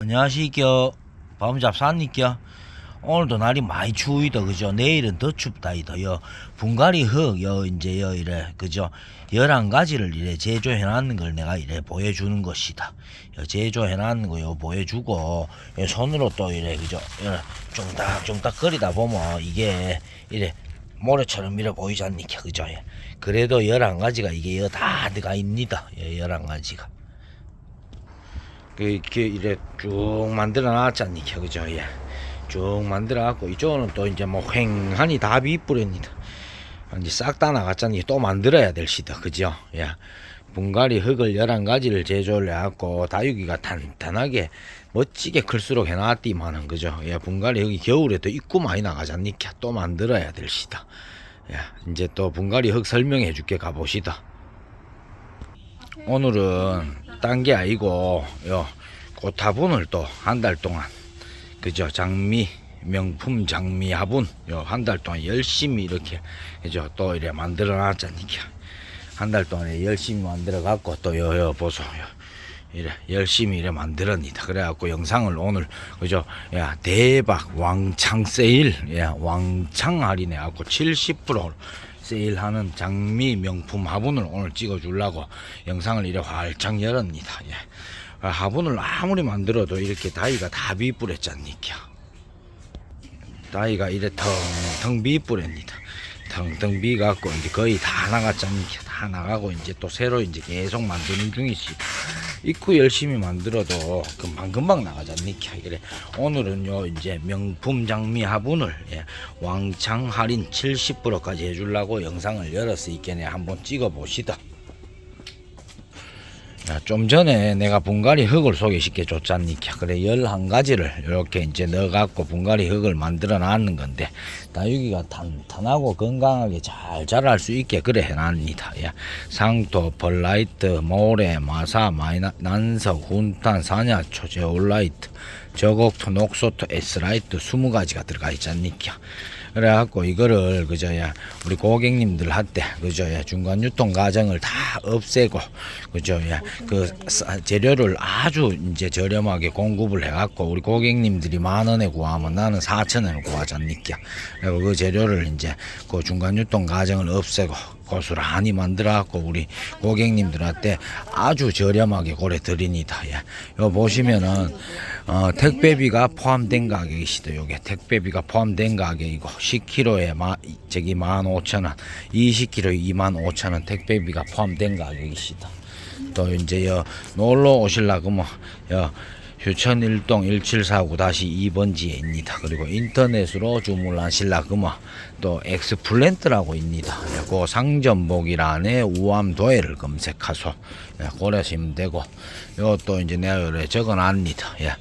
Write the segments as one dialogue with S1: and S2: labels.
S1: 안녕하시겨 밤잡사님겨 오늘도 날이 많이 추위다 그죠? 내일은 더 춥다 이다 여 분갈이 흙여 이제 여 이래 그죠? 열한 가지를 이래 제조해 놨는 걸 내가 이래 보여주는 것이다. 여 제조해 놨는 거요 보여주고 요 손으로 또 이래 그죠? 좀딱좀딱 거리다 보면 이게 이래 모래처럼 이래 보이지 않니까 그죠? 예. 그래도 열한 가지가 이게 여다 들어가 있니다. 예, 열한 가지가. 그 이렇게 이래 쭉 만들어 놨잖니 그죠 예. 쭉 만들어 갖고 이쪽은 또 이제 뭐 횡하니 다 비뿌립니다 이제 싹 다 나갔잖니 또 만들어야 될 시다 그죠 예. 분갈이 흙을 11가지를 제조를 해갖고 다육이가 탄탄하게 멋지게 클수록 해놨디만은 그죠 예. 분갈이 흙이 겨울에도 입구 많이 나가잖니까 또 만들어야 될 시다 예. 이제 또 분갈이 흙 설명해 줄게 가보시다 오늘은 딴 게 아니고 요 고타분을 또 한 달 동안 그죠 장미 명품 장미 화분 요 한 달 동안 열심히 이렇게 그죠 또 이래 만들어 놨잖니까. 한 달 동안 열심히 만들어 갖고 또 요요 보소 요. 이래 열심히 이래 만들었니다. 그래갖고 영상을 오늘 그죠 야 대박 왕창 세일 야 왕창 할인해 갖고 70% 세일하는 장미 명품 화분을 오늘 찍어 주려고 영상을 이래 활짝 열었니다. 예. 아, 화분을 아무리 만들어도 이렇게 다이가 다 비뿌렸잖니까. 다이가 이래 텅텅 비뿌렵니다. 텅텅 비갖고 이제 거의 다 나갔잖니까. 다 나가고 이제 또 새로 이제 계속 만드는 중이지. 입구 열심히 만들어도 금방금방 나가잖니까. 그래 오늘은요 이제 명품 장미 화분을 예, 왕창 할인 70%까지 해주려고 영상을 열었으니까 한번 찍어 보시다 야, 좀 전에 내가 분갈이 흙을 소개시켜 줬잖니까 그래 11가지를 이렇게 이제 넣어갖고 분갈이 흙을 만들어 놨는 건데 다육이가 탄탄하고 건강하게 잘 자랄 수 있게 그래 해놨니다. 야, 상토, 벌라이트, 모래, 마사, 마이나, 난석, 훈탄, 사냐 초, 제올라이트 저곡토, 녹소토, 에스라이트 20가지가 들어가 있잖니까 그래갖고 이거를 그저야 우리 고객님들 한테 그저야 중간 유통 과정을 다 없애고 그저야 그 싸- 재료를 아주 이제 저렴하게 공급을 해갖고 우리 고객님들이 만 원에 구하면 나는 사천 원에 구하잖니까 그리고 그 재료를 이제 그 중간 유통 과정을 없애고 고스란히 만들어갖고 우리 고객님들한테 아주 저렴하게 고래 드립니다. 예. 요 보시면은 어, 택배비가 포함된 가격이시다. 요게 택배비가 포함된 가격이고 10kg에 마, 저기 15,000원, 20kg에 25,000원 택배비가 포함된 가격이시다. 또 이제 여 놀러 오실라 그뭐 여 휴천 일동 1749-2번지에입니다. 그리고 인터넷으로 주문하실라 그뭐 또 엑스플랜트라고 있니다. 예, 그 상점복이란에 우암도해를 검색하소. 예, 고려시면 되고 이것도 이제 내가 여기에 적어놨니다. 예.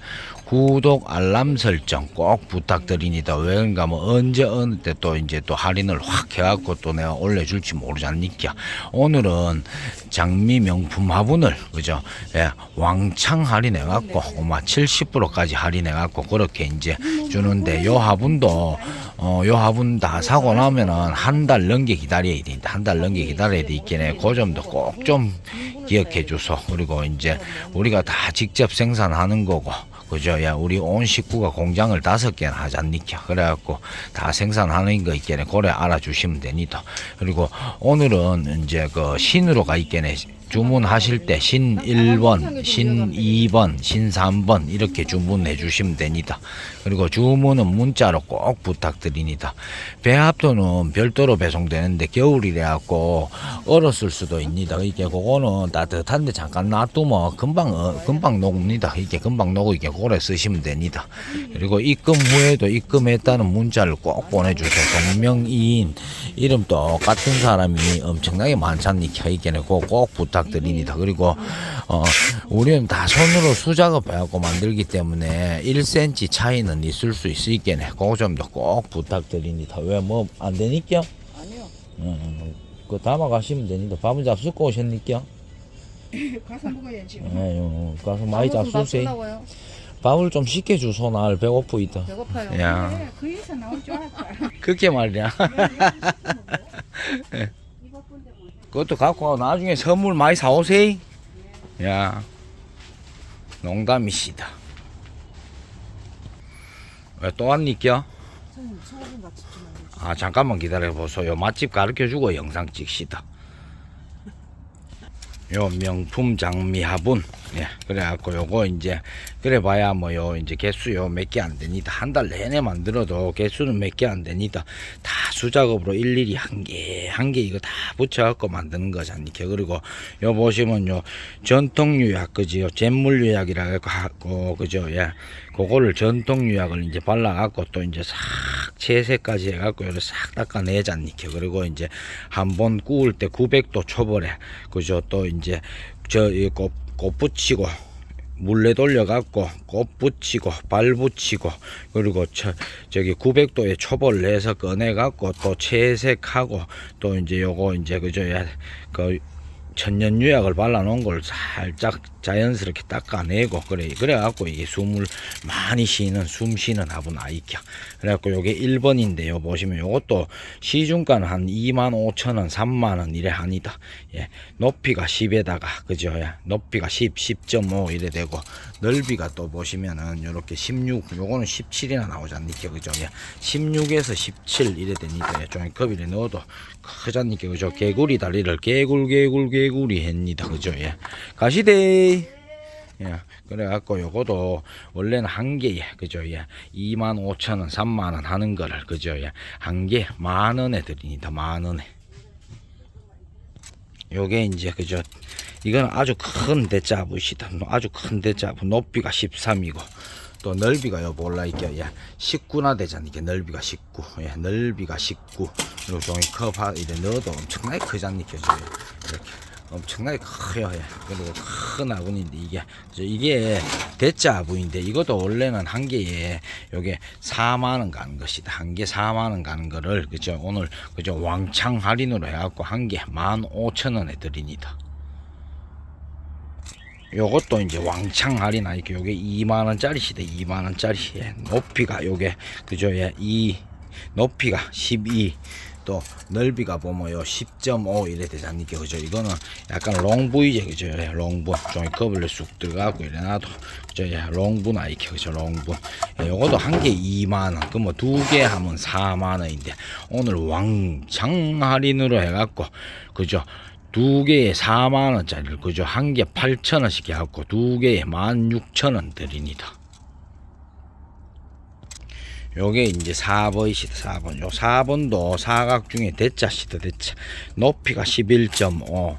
S1: 구독 알람 설정 꼭 부탁드립니다. 왜그런가 뭐 언제 어느 때 또 이제 또 할인을 확 해갖고 또 내가 올려줄지 모르잖니까. 오늘은 장미 명품 화분을 그죠? 예, 왕창 할인해갖고 아마 70%까지 할인해갖고 그렇게 이제 주는데 요 화분도 어, 요 화분 다 사고 나면은 한 달 넘게 기다려야 된다. 한 달 넘게 기다려야 되겠네. 그 점도 꼭 좀 기억해 주소. 그리고 이제 우리가 다 직접 생산하는 거고. 그죠? 야, 우리 온 식구가 공장을 다섯 개나 하잖니까. 그래갖고 다 생산하는 거 있겠네. 그래 알아주시면 됩니다. 그리고 오늘은 이제 그 신으로 가 있겠네. 주문하실 때 신 1번, 신 2번, 신 3번 이렇게 주문해 주시면 됩니다. 그리고 주문은 문자로 꼭 부탁드립니다. 배합도는 별도로 배송되는데 겨울이래 갖고 얼었을 수도 있습니다. 이게 그거는 따뜻한데 잠깐 놔두면 금방 어, 금방 녹습니다. 이게 금방 녹고 이게 오래 쓰시면 됩니다. 그리고 입금 후에도 입금했다는 문자를 꼭 보내주세요. 동명이인 이름 똑같은 사람이 엄청나게 많잖니까 이게는 꼭 부탁드립니다. 그리고 어 우리는 다 손으로 수작업 해갖고 만들기 때문에 1cm 차이는 있을 수 있겠네. 그거 좀더 꼭 부탁드립니다. 왜 뭐 안 되니까?
S2: 아니요.
S1: 음, 그 담아 가시면 되니까 밥은 잡수고 오셨니까?
S2: 가서 먹어야지.
S1: 예, 요, 가서 많이 잡수세요. 밥을 좀 쉽게 주소 날 배고프이다.
S2: 배고파요.
S1: 야.
S2: 그래, 그에서 나올 줄 알았다.
S1: 그렇게 말이야. 그것도 갖고 와. 나중에 선물 많이 사오세요. 야, 농담이시다. 왜또안 니껴?
S3: 선생님 소금 같이 좀 알려주세요.
S1: 아 잠깐만 기다려 보소. 요 맛집 가르쳐 주고 영상 찍시다. 요 명품 장미 화분. 예. 그래갖고 요거 이제 그래 봐야 뭐요 이제 개수 요 몇 개 안 됩니다. 한 달 내내 만들어도 개수는 몇 개 안 됩니다. 다 수작업으로 일일이 한 개 한 개 이거 다 붙여갖고 만드는 거잖니까. 그리고 요 보시면 요 전통 유약 그지요. 잿물 유약이라 해갖고 그죠. 예. 그거를 전통 유약을 이제 발라갖고 또 이제 싹 채색까지 해갖고 요를 싹 닦아내잖니까. 그리고 이제 한 번 구울 때 900도 초벌에 그죠. 또 이제 저꽃 꽃 붙이고 물레 돌려갖고 꽃 붙이고 발 붙이고 그리고 저, 저기 900도에 초벌 내서 꺼내갖고 또 채색하고 또 이제 요거 이제 그저 야, 그 천연 유약을 발라놓은 걸 살짝 자연스럽게 닦아내고 그래 그래갖고 이게 숨을 많이 쉬는 숨 쉬는 화분 아이켜 그래갖고 요게 1번인데요. 보시면 요것도 시중가는 한 2만 5천 원 3만 원 이래 합니다. 예 높이가 10에다가 그죠? 예 높이가 10 10.5 이래 되고 넓이가 또 보시면은 요렇게 16 요거는 17이나 나오지 않니까 그죠? 예 16에서 17 이래 되니까 예, 종이컵이래 넣어도 크잖니까 그죠? 개구리 다리를 개굴 개굴 개구리 했니다 그죠? 예. 가시대 예, 그래갖고 요거도 원래는 한 개에 그죠 예, 2만 5천 원, 3만 원 하는 거를 그죠 예, 한 개 만 원에 드립니다 만 원에. 요게 이제 그죠. 이건 아주 큰 대자부시다. 아주 큰 대자부. 높이가 13이고 또 넓이가 요 몰라 이게 예, 19나 되잖아 이게 넓이가 19 예, 넓이가 19 그리고 종이컵 하 이래 넣어도 엄청나게 크잖니 죠 이렇게 엄청나게 커요 예. 그리고 큰 아군인데 이게 저 이게 대자 아군인데 이것도 원래는 한 개에 요게 4만 원 가는 것이다. 한 개 4만 원 가는 거를 그죠? 오늘 그죠? 왕창 할인으로 해갖고 한 개 15,000원에 드립니다. 요것도 이제 왕창 할인 하니까 요게 2만 원짜리 시대 2만 원짜리. 예. 높이가 요게 그죠? 예 이 높이가 12 또 넓이가 보면 요. 10.5 이래 되잖니까 그죠? 이거는 약간 롱부이제 그죠? 예, 롱부. 종이컵을 쑥 들어가고 이래 놔도 그죠? 예, 롱부 나이게 그죠? 예, 요것도 한 개 2만원. 그뭐 두 개 하면 4만원인데 오늘 왕창 할인으로 해갖고 그죠? 두 개에 4만 원짜리를 그죠? 한 개 8천 원씩 해갖고 두 개에 16,000원 드립니다. 요게 이제 4번이시다 4번. 요 4번도 사각 중에 대자시다 대자. 높이가 11.5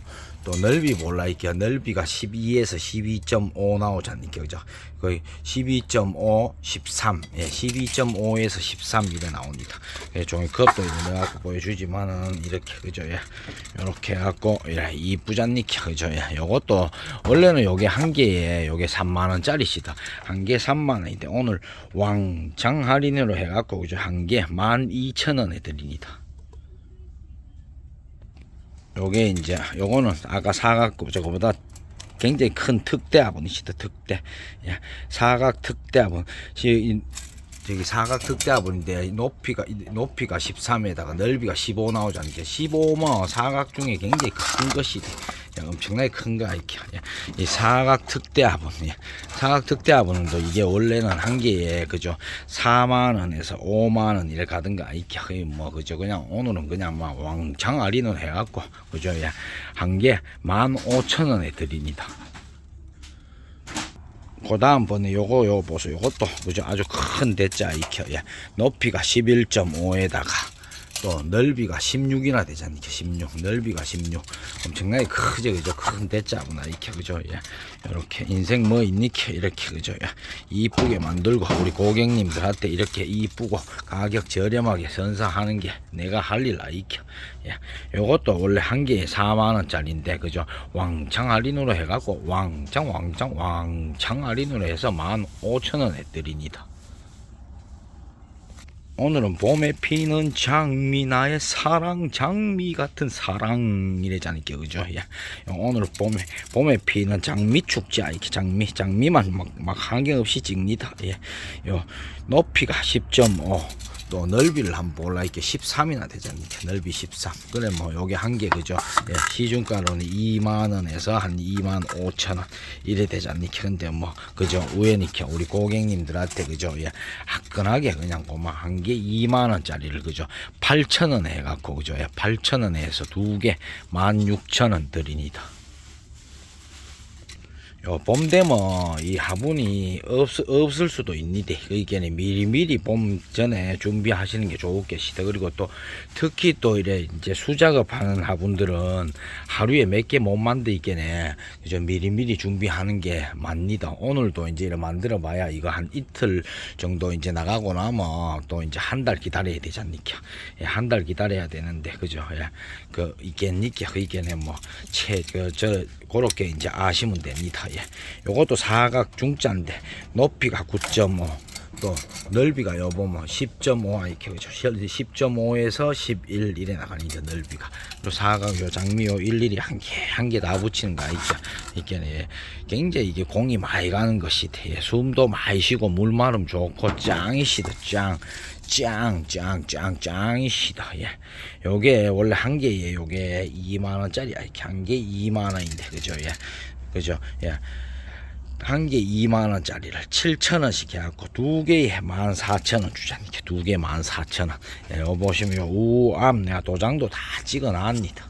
S1: 또 넓이 몰라. 이게 넓이가 12에서 12.5 나오잖니까 그죠? 거의 12.5 13 예, 12.5에서 13 이래 나옵니다. 예, 종이 컵도 이제 내가 보여주지만은 이렇게 그죠? 예 요렇게 해갖고 이래 이쁘잖니까 그죠? 예 요것도 원래는 요게 한 개에 요게 3만 원짜리시다. 한 개 3만 원인데 오늘 왕창 할인으로 해갖고 그죠? 한 개 12,000원에 드립니다 요게 이제 요거는 아까 사각 저거보다 굉장히 큰 특대 화분이시다 특대. 예, 사각 특대 화분 시- 이- 저기 사각 특대 화분인데 높이가 이- 높이가 13에다가 넓이가 15 나오잖아요? 15뭐 사각 중에 굉장히 큰 것이 예, 엄청나게 큰 거 이렇게 예, 이 사각 특대 화분. 예, 사각 특대 화분은 또 이게 원래는 한 개에 그죠? 4만 원에서 5만 원 이래 가든가 이렇게 거의 뭐 그죠? 그냥 오늘은 그냥 막 왕창 할인을 해갖고 그죠? 예, 한개 15,000원에 드립니다. 그 다음번에 요거 요거 보세요. 요것도 그죠? 아주 큰 대자 익혀 예. 높이가 11.5에다가 또 넓이가 16이나 되잖아요 16 넓이가 16 엄청나게 크죠 그죠? 큰 대자구나 이렇게 그죠? 예. 이렇게 인생 뭐 있니까 이렇게 그죠? 예. 이쁘게 만들고 우리 고객님들한테 이렇게 이쁘고 가격 저렴하게 선사하는 게 내가 할 일 아이켜 예. 요것도 원래 한 개에 4만 원짜리인데 그죠? 왕창 할인으로 해갖고 왕창 왕창 왕창 할인으로 해서 15,000원에 드립니다 오늘은 봄에 피는 장미 나의 사랑 장미 같은 사랑 이래잖니까 그죠 예. 오늘 봄에 봄에 피는 장미 축제 이렇게 장미 장미만 막, 막 한경 없이 찍니다 예. 요 높이가 10.5 또 넓이를 한번 볼라 이렇게 13이나 되잖아요. 이렇게 넓이 13. 그래 뭐 요게 한 개 그죠? 예, 시중가로는 2만 원에서 한 2만 5천 원 이래 되잖아요. 근데 뭐 그죠? 우연히게 우리 고객님들한테 그죠? 예, 화끈하게 그냥 고마 한 개 2만 원짜리를 그죠? 8천 원에 해갖고 그죠? 예, 8천 원에 해서 두 개 16,000원 드립니다. 요, 봄 되면 이 화분이 없, 없을 수도 있는데, 그게는 미리미리 봄 전에 준비하시는 게 좋겠시다. 그리고 또, 특히 또 이래, 이제 수작업 하는 화분들은 하루에 몇 개 못 만들 있겠네. 그죠? 미리미리 준비하는 게 맞니다. 오늘도 이제 이래 만들어 봐야 이거 한 이틀 정도 이제 나가고 나면 또 이제 한 달 기다려야 되지 않니까. 예, 한 달 기다려야 되는데, 그죠? 예, 그, 있겠니까. 그 있겠네. 뭐, 채, 그, 저, 그렇게 이제 아시면 됩니다. 예. 요것도 사각 중자인데 높이가 9.5, 또 넓이가 여보 뭐 10.5 이렇게 그죠? 10.5에서 11 이래 나가는 이제 넓이가. 요 사각 요 장미 요 일일이 한 개 한 개 다 붙이는 거 있죠. 이게 예. 굉장히 이게 공이 많이 가는 것이 돼. 숨도 많이 쉬고 물 마름 좋고 짱이시다 짱. 짱, 짱, 짱, 짱이시다. 예. 요게 원래 한 개에 요게 2만 원짜리야. 이렇게 한 개 2만 원인데, 그죠? 예. 그죠? 예. 한 개 2만 원짜리를 7천 원씩 해갖고 두 개에 14,000원 주자니 이렇게 두개 14,000원. 예, 요 보시면 요 우암 내가 도장도 다 찍어놨습니다.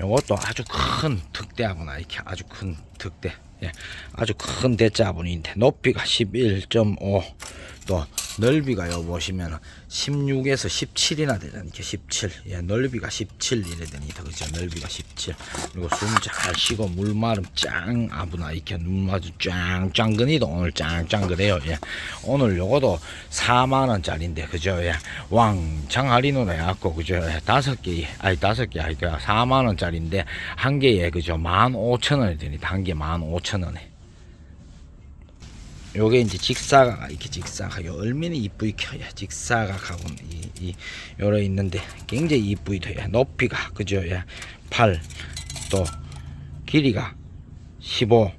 S1: 요것도 아주 큰 특대하구나 이렇게 아주 큰 특대 예, 아주 큰 대자분인데 높이가 11.5또 넓이가 요 보시면 16에서 17이나 되잖아요. 이렇게 17 예, 넓이가 17 이래 되니까 그죠. 넓이가 17 그리고 숨 잘 쉬고 물 마름 짱 아부나 이렇게 눈 마주 짱짱 그니도 오늘 짱짱 그래요. 예. 오늘 요거도 4만 원짜리인데 그죠? 예. 왕창 할인으로 해갖고 그죠? 예. 다섯 개 아니 다섯 개 아니 4만 원짜리인데 한 개에 그죠? 15,000원이 되니까 한 개 15,000원에 요게 이제 직사각 이렇게 직사각 요 얼마나 이쁘게 켜야 직사각하고 이, 이 요러 있는데 굉장히 이쁘게 돼요 높이가 그죠 예. 8또 길이가 15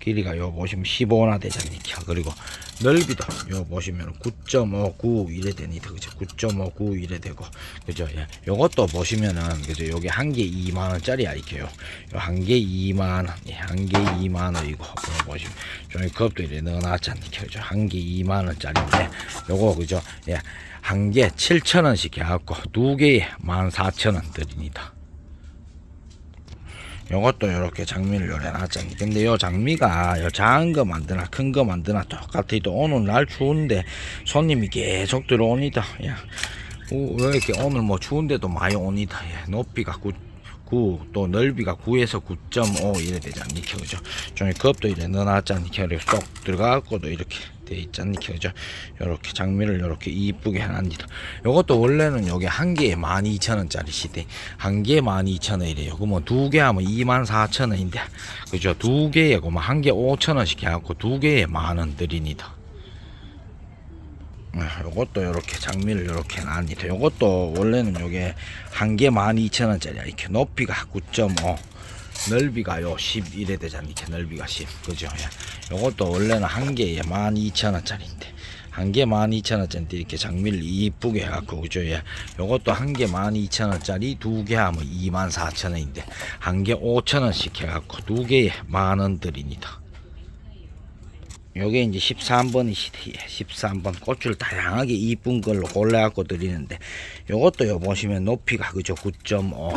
S1: 길이가 요 보시면 15나 되잖아요 그리고 넓이도 요 보시면 9.59 이래 되니까 그죠? 9.59 이래 되고 그죠? 예. 요것도 보시면은 그죠? 요게 한개 2만 원짜리 알게요. 요한 개 2만 원, 예, 한개 2만 원이고 요 보시면. 저희 컵도 이래 넣어놨잖아요 그죠? 한 개 2만 원짜리인데 요거 그죠? 예. 한 개 7천 원씩 해갖고 두 개에 14,000원 드립니다. 요것도 이렇게 장미를 요래 놨잖아요. 근데 요 장미가 요 작은 거 만드나 큰 거 만드나 똑같아도 오늘 날 추운데 손님이 계속 들어옵니다. 야, 우- 왜 이렇게 오늘 뭐 추운데도 많이 옵니다. 예, 높이가 9, 9, 또 넓이가 9에서 9.5 이래 되잖니까 그죠? 좀 컵도 이래 넣어놨잖니까 그리고 쏙 들어가고도 이렇게 돼 있잖니까 그죠? 요렇게 장미를 요렇게 이쁘게 해놨니다. 요것도 원래는 요게 한 개에 12,000원짜리 시대 한 개에 12,000원이래요. 그러면 두 개 하면 24,000원인데 그죠? 두 개에 그러면 한 개 5,000원씩 해갖고 두 개에 만원 드립니다. 아, 요것도 요렇게 장미를 요렇게 놨니다. 요것도 원래는 요게 한 개 12,000원짜리야. 이렇게 높이가 9.5 넓이가 요 11에 되잖아. 이렇게 넓이가 10. 그죠? 예. 요것도 원래는 한 개에 12,000원짜리인데 한 개 12,000원짜리 이렇게 장미를 이쁘게 해갖고 그죠? 예. 요것도 한 개 12,000원짜리 두 개 하면 24,000원인데 한 개 5,000원씩 해갖고 두 개에 만원 드립니다. 요게 이제 13번이시대 13번 꽃을 다양하게 이쁜 걸로 골라갖고 드리는데 요것도 요 보시면 높이가 그죠 9.5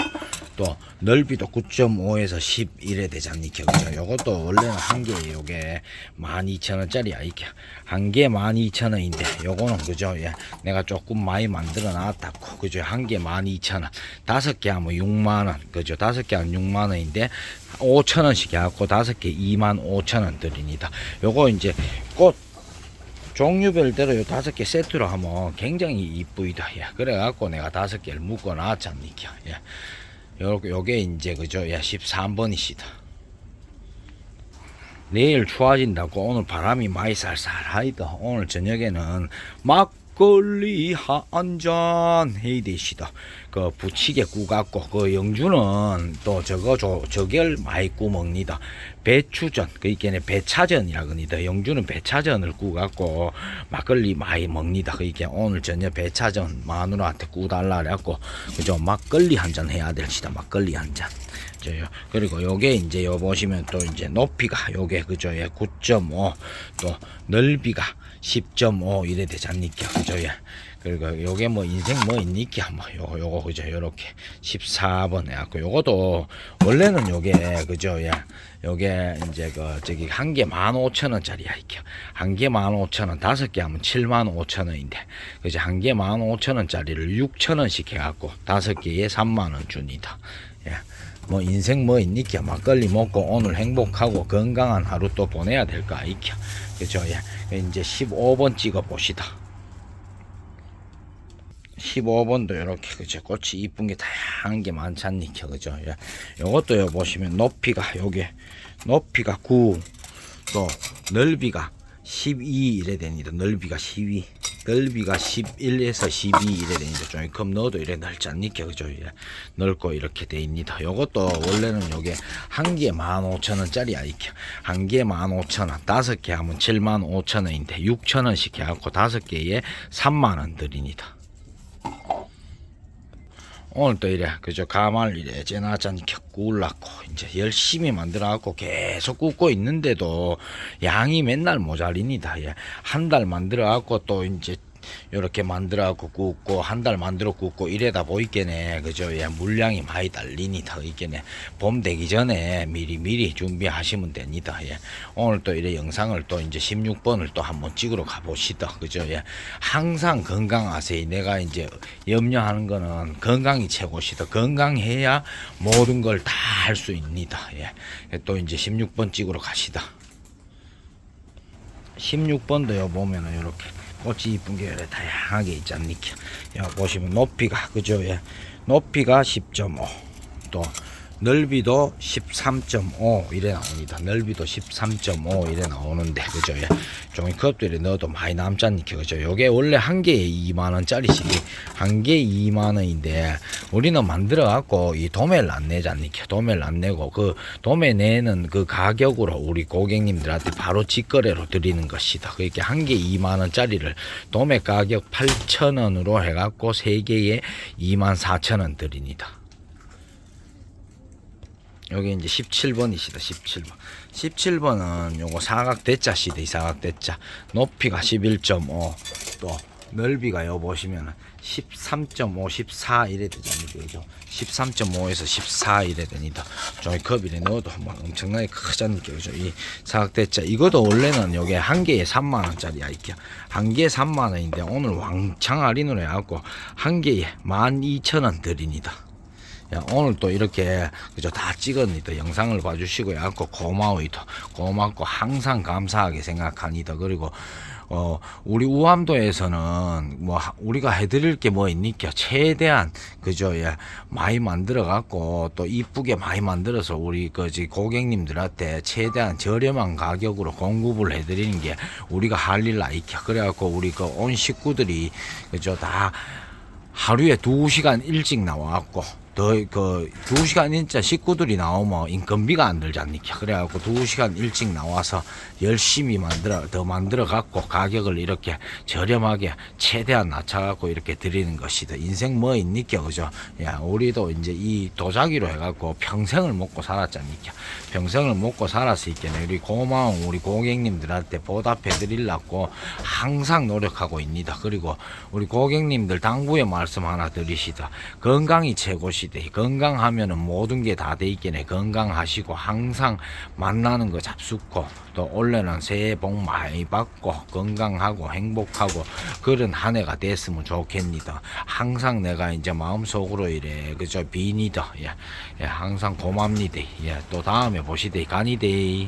S1: 또 넓이도 9.5에서 11에 되잖니까 그죠 요것도 원래는 한 개에 요게 12,000원짜리야 이게 한 개 12,000원인데 요거는 그죠 예 내가 조금 많이 만들어 놨다고 그죠 한 개 12,000원 다섯 개 하면 6만원 그죠 다섯 개 하면 6만원인데 5천원씩 해갖고 다섯 개 2만 5천원 드립니다. 요거 이제 꽃 종류별대로 요 다섯 개 세트로 하면 굉장히 이쁘이다. 예. 그래갖고 내가 다섯 개를 묶어 놨잖니까. 예. 요게 이제 그죠? 예, 13번이시다. 내일 추워진다고 오늘 바람이 많이 쌀쌀하이다. 오늘 저녁에는 막 막걸리 한잔 해야 되시다. 그 부치게 구갖고 그 영주는 또 저거 저 저걸 많이 구 먹니다. 배추전 그 이게 배차전이라 그니다. 영주는 배차전을 구갖고 막걸리 많이 먹니다. 그 이게 오늘 저녁 배차전 마누라한테 구달라 그래갖고 그죠 막걸리 한 잔 해야 될시다. 막걸리 한 잔. 저요. 그리고 요게 이제 요 보시면 또 이제 높이가 요게? 예, 9.5. 또 넓이가 10.5 이래 되지 않니까 그죠? 예. 그리고 요게 뭐 인생 뭐 있니까 뭐 요거 요거 그죠? 요렇게 14번 해갖고 요것도 원래는 요게 그죠? 예. 요게 이제 그 저기 한 개 15,000원짜리야 이게 한개 15,000원 다섯 개 하면 75,000원인데 그죠? 한 개 15,000원짜리를 6,000원씩 해갖고 다섯 개에 3만 원 줍니다. 예. 뭐 인생 뭐 있니까 막걸리 먹고 오늘 행복하고 건강한 하루 또 보내야 될 거 아이켜 그죠? 예. 이제 15번 찍어 봅시다. 15번도 이렇게 그죠? 꽃이 이쁜 게 다양한 게 많잖니까 그죠? 예. 요것도 요 보시면 높이가 요게 높이가 9또 넓이가 12 이래 됩니다. 넓이가 12, 넓이가 11에서 12 이래 됩니다. 조금 넣어도 이래 넓지 않니까 그죠? 예. 넓고 이렇게 돼있니다. 요것도 원래는 요게 한개 15,000원짜리 아이켜. 한개 15,000원, 다섯 개 하면 75,000원인데 6,000원씩 해갖고 다섯 개에 3만원 드립니다. 오늘 또 이래 그저 가마를 이래 제나짠 구울라고 이제 열심히 만들어 갖고 계속 굽고 있는데도 양이 맨날 모자립니다 예. 한 달 만들어 갖고 또 이제 이렇게 만들어 갖고 굽고 한 달 만들어 굽고 이래다 보이겠네. 그죠? 예. 물량이 많이 달리니다 이게네. 봄 되기 전에 미리 미리 준비하시면 됩니다. 예. 오늘 또 이래 영상을 또 이제 16번을 또 한번 찍으러 가봅시다. 그죠? 예. 항상 건강하세요. 내가 이제 염려하는 거는 건강이 최고시다. 건강해야 모든 걸 다 할 수 있습니다. 예. 또 이제 16번 찍으러 가시다. 16번도요 보면은 이렇게 꽃이 이쁜 게 이렇게 다양하게 있지 않니까. 여 보시면 높이가 그죠? 예. 높이가 10.5 또 넓이도 13.5 이래 나옵니다. 넓이도 13.5 이래 나오는데 그죠? 예. 종이컵도 이래 넣어도 많이 남지 않니까 그죠? 요게 원래 한 개에 2만 원짜리씩 한 개에 2만 원인데 우리는 만들어 갖고 이 도매를 안 내지 않니까 도매를 안 내고 그 도매 내는 그 가격으로 우리 고객님들한테 바로 직거래로 드리는 것이다. 그렇게 한 개 2만 원짜리를 도매 가격 8천 원으로 해갖고 세 개에 2만 4천 원 드립니다 여기 이제 17번이시다 17번. 17번은 요거 사각 대자 시대 사각 대자. 높이가 11.5 또 넓이가 요 보시면은 13.5 14 이래 되잖아요 그죠? 13.5에서 14 이래 됩니다. 종이컵 이래. 넣어도 막 엄청나게 크잖아요 그죠? 이 사각 대자. 이것도 원래는 요게 한 개에 3만원짜리야 이게. 한 개에 3만원인데 오늘 왕창 할인을 해갖고 한 개에 12,000원 드립니다. 야, 오늘 또 이렇게 그죠 다 찍었니다 영상을 봐주시고 야고 고마워이다 고맙고 항상 감사하게 생각하니다 그리고 어 우리 우암도에서는 뭐 하- 우리가 해드릴 게 뭐 있니까 최대한 그죠 예 많이 만들어 갖고 또 이쁘게 많이 만들어서 우리 그지 고객님들한테 최대한 저렴한 가격으로 공급을 해드리는 게 우리가 할일 아이켜 그래갖고 우리 그 온 식구들이 그죠 다 하루에 두 시간 일찍 나와갖고 더그두 시간 진짜 식구들이 나오면 인건비가 안 들지 않니까 그래갖고 두 시간 일찍 나와서 열심히 만들어 더 만들어 갖고 가격을 이렇게 저렴하게 최대한 낮춰갖고 이렇게 드리는 것이다 인생 뭐 있니까 그죠? 야 우리도 이제 이 도자기로 해갖고 평생을 먹고 살았잖니까 평생을 먹고 살았으니까 우리 고마운 우리 고객님들한테 보답해 드리려고 항상 노력하고 있니다. 그리고 우리 고객님들 당부의 말씀 하나 드리시다. 건강이 최고시 대. 건강하면은 모든 게 다 돼 있겠네 건강하시고 항상 만나는 거 잡숫고 또 올해는 새해 복 많이 받고 건강하고 행복하고 그런 한 해가 됐으면 좋겠니다. 항상 내가 이제 마음속으로 이래. 그저 빈이다 예, 예 항상 고맙니다. 예 또 다음에 보시대 가니대